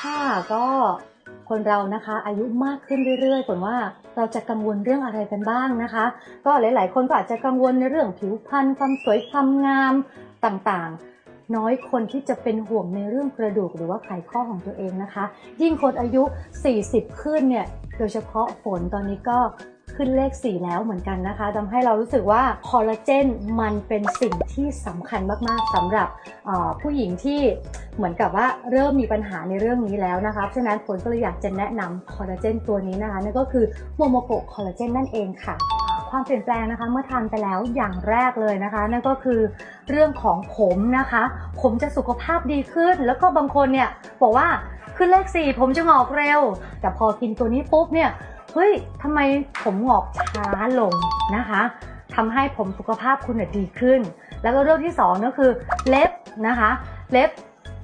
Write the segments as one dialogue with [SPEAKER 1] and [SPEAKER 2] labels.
[SPEAKER 1] ค่ะก็คนเรานะคะอายุมากขึ้นเรื่อยๆผลว่าเราจะกังวลเรื่องอะไรกันบ้างนะคะ ก็หลาย ๆ คนก็อาจจะกังวลในเรื่องผิวพรรณความสวยความงามต่างๆ น้อยคนที่จะเป็นห่วงในเรื่องกระดูกหรือว่าไขข้อของตัวเองนะคะ ยิ่งคนอายุ 40 ขึ้นเนี่ยโดยเฉพาะฝนตอนนี้ก็ขึ้นเลข 4 แล้วเหมือนกันนะคะทำให้เรารู้สึกว่าคอลลาเจนมันเป็นสิ่งที่สำคัญมากๆสำหรับผู้หญิงที่ เหมือนกับว่าเริ่มมีปัญหาในเรื่องนี้แล้วนะคะฉะนั้นฝนก็เลยอยากจะแนะนำคอลลาเจนตัวนี้นะคะนั่นก็คือโมโมโกคอลลาเจนนั่นเองค่ะความเปลี่ยนแปลงนะคะเมื่อทานไปแล้วอย่างแรกเลยนะคะ นั่นก็คือเรื่องของผมนะคะ ผมจะสุขภาพดีขึ้น แล้วก็บางคนเนี่ยบอกว่าขึ้นเลขสี่ผมจะงอกเร็ว แต่พอกินตัวนี้ปุ๊บเนี่ยเฮ้ยทำไมผมงอกช้าลงนะคะทำให้ผมสุขภาพคุณน่ะดีขึ้น แล้วก็เรื่องที่สองก็คือเล็บนะคะ เล็บ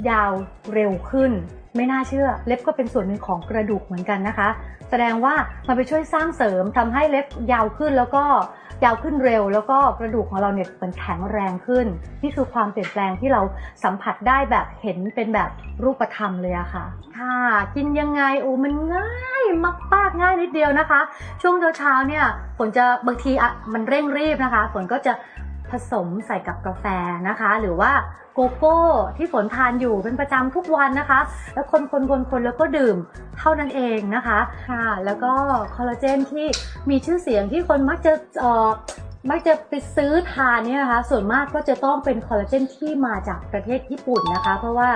[SPEAKER 1] ยาวเร็วขึ้น ไม่น่าเชื่อ เล็บก็เป็นส่วนหนึ่งของกระดูกเหมือนกันนะคะ แสดงว่ามันไปช่วยสร้างเสริมทำให้เล็บยาวขึ้นแล้วก็ยาวขึ้นเร็ว แล้วก็กระดูกของเราเนี่ยมันแข็งแรงขึ้น นี่คือความเปลี่ยนแปลงที่เราสัมผัสได้แบบเห็นเป็นแบบรูปธรรมเลยอะค่ะ ค่ะ กินยังไงโอ้มันง่ายมากๆง่ายนิดเดียวนะคะ ช่วงเช้าเนี่ยฝนจะบางทีอะมันเร่งรีบนะคะ ฝนก็จะ ผสมใส่กับกาแฟนะคะ หรือว่าโกโก้ที่ฝนทานอยู่เป็นประจำทุกวันนะคะ แล้วคนคนคนคนแล้วก็ดื่มเท่านั้นเองนะคะค่ะแล้วก็คอลลาเจนที่มีชื่อเสียงที่คนมักจะเอ่อมักจะไปซื้อทานเนี่ยนะคะ ส่วนมากก็จะต้องเป็นคอลลาเจนที่มาจากประเทศญี่ปุ่นนะคะ เพราะว่า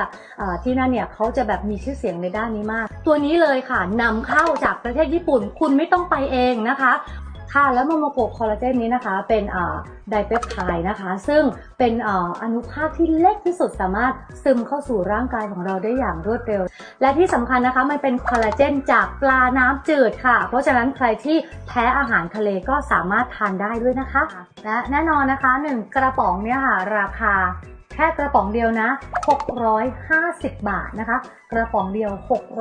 [SPEAKER 1] ที่นั่นเนี่ยเขาจะแบบมีชื่อเสียงในด้านนี้มาก ตัวนี้เลยค่ะนำเข้าจากประเทศญี่ปุ่น คุณไม่ต้องไปเองนะคะ ค่ะแล้วโมโมโกคอลลาเจนนี้นะคะเป็นไดเปปไทด์นะคะ ซึ่งเป็นออนุภาคที่เล็กที่สุดสามารถซึมเข้าสู่ร่างกายของเราได้อย่างรวดเร็ว และที่สำคัญนะคะมันเป็นคอลลาเจนจากปลาน้ำจืดค่ะ เพราะฉะนั้นใครที่แพ้อาหารทะเลก็สามารถทานได้ด้วยนะคะ และแน่นอนนะคะ 1 กระป๋องเนี่ยค่ะราคา แค่กระป๋องเดียวนะ 650 บาทนะคะ กระป๋องเดียว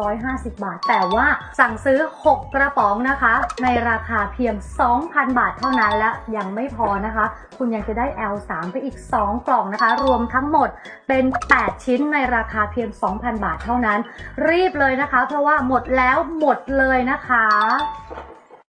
[SPEAKER 1] 650 บาท แต่ว่าสั่งซื้อ 6 กระป๋องนะคะ ในราคาเพียง 2,000 บาทเท่านั้นและยังไม่พอนะคะ คุณยังจะได้ L3 ไปอีก 2 กล่องนะคะ รวมทั้งหมดเป็น 8 ชิ้นในราคาเพียง 2,000 บาทเท่านั้น รีบเลยนะคะ เพราะว่าหมดแล้วหมดเลยนะคะ